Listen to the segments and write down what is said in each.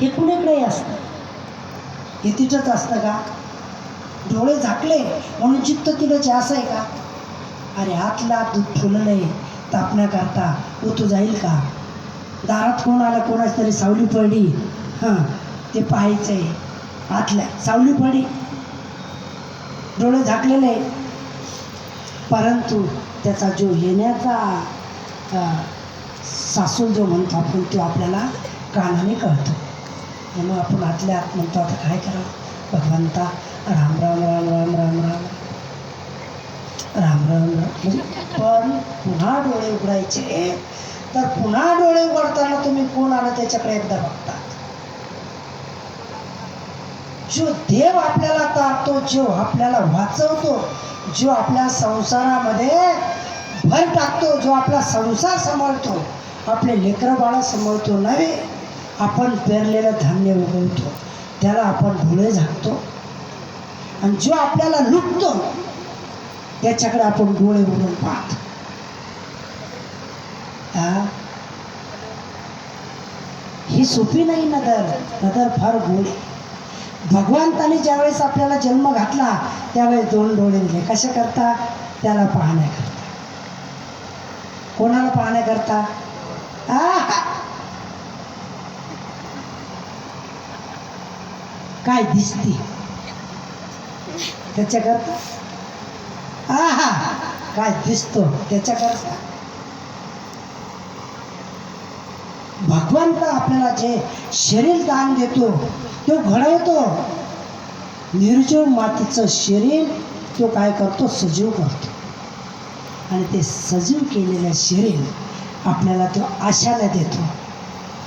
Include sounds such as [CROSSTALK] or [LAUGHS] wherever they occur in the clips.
हे कुणीकडेही असतं? हे तिथंच असतं का? डोळे झाकले म्हणून चित्त तिथं असं आहे का? अरे आतला दूध ठुललंय तापण्याकरता ओतू जाईल का? दारात कोण आला कोणाच तरी सावली पडली. हां ते पाहायचं आहे आतल्या सावली पडली. डोळे झाकलेले. परंतु त्याचा जो येण्याचा सासूर जो म्हणतो आपण तो आपल्याला कानाने कळतो. म्हणून आपण आतल्या आत म्हणतो आता काय करावं? भगवंता राम राम राम राम राम राम. राम राम राम. म्हणजे पण पुन्हा डोळे उघडायचे. तर पुन्हा डोळे उघडताना तुम्ही कोण आला त्याच्याकडे एकदा बघता? जो देव आपल्याला तापतो जो आपल्याला वाचवतो जो आपल्या संसारामध्ये भर टाकतो जो आपला संसार सांभाळतो आपले लेकरं बाळ सांभाळतो नव्हे? आपण पेरलेलं धान्य उगवतो त्याला आपण डोळे झाकतो. आणि जो आपल्याला लुटतो त्याच्याकडे आपण डोळे उघडून पाहतो. हा? ही सोपी नाही नदर. नदर फार गोड भगवंताने ज्यावेळेस आपल्याला जन्म घातला त्यावेळेस दोन डोळे दिले. कशा करता? त्याला पाहण्याकरता. कोणाला पाहण्याकरता? आ काय दिसते? त्याच्याकरता? आहा! काय दिसतो त्याच्याकरता? भगवंत आपल्याला जे शरीर दान देतो तो घडवतो. निर्जीव मातीचं शरीर तो काय करतो? सजीव करतो. आणि ते सजीव केलेलं शरीर आपल्याला तो आशाला देतो.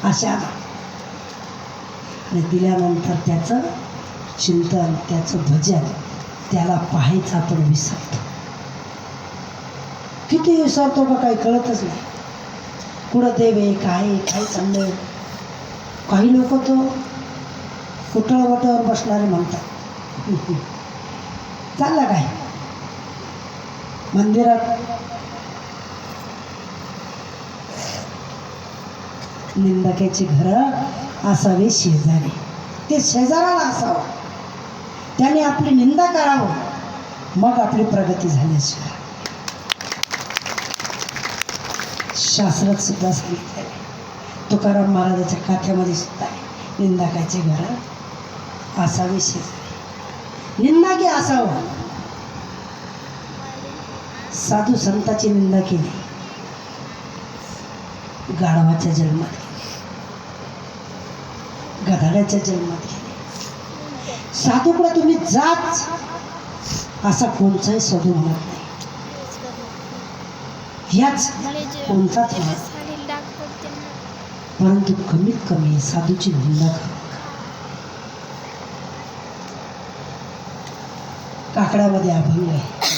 आशाला. आणि दिल्यानंतर त्याचं चिंतन त्याचं भजन त्याला पाहायचं आपण विसरतो. किती विसरतो का काही कळतच नाही. कुठं देव आहे काय काय चाललंय? काही लोक तो कुटळवटावर बसणारे म्हणतात. [LAUGHS] चालला काय? मंदिरात निंदकेची घरं असावे शेजारी. ते शेजाराला असावं. त्याने आपली निंदा करावं. मग आपली प्रगती झाल्याशिवाय. शास्त्रात सुद्धा सांगितलं आहे तुकाराम महाराजाच्या काथ्यामध्ये सुद्धा आहे निंदकाचे घर असावे शेजारी. निंदा की असावं? साधू संताची निंदा केली. गाढवाच्या जन्मात. गेली गधाड्याच्या जन्मात गेली साधूकडे तुम्ही जाच असा कोणचाही साधू म्हणत नाही. याच कोणताच म्हणत परंतु कमीत कमी साधूची निंदा करू. नका काकड्यामध्ये अभंग आहे.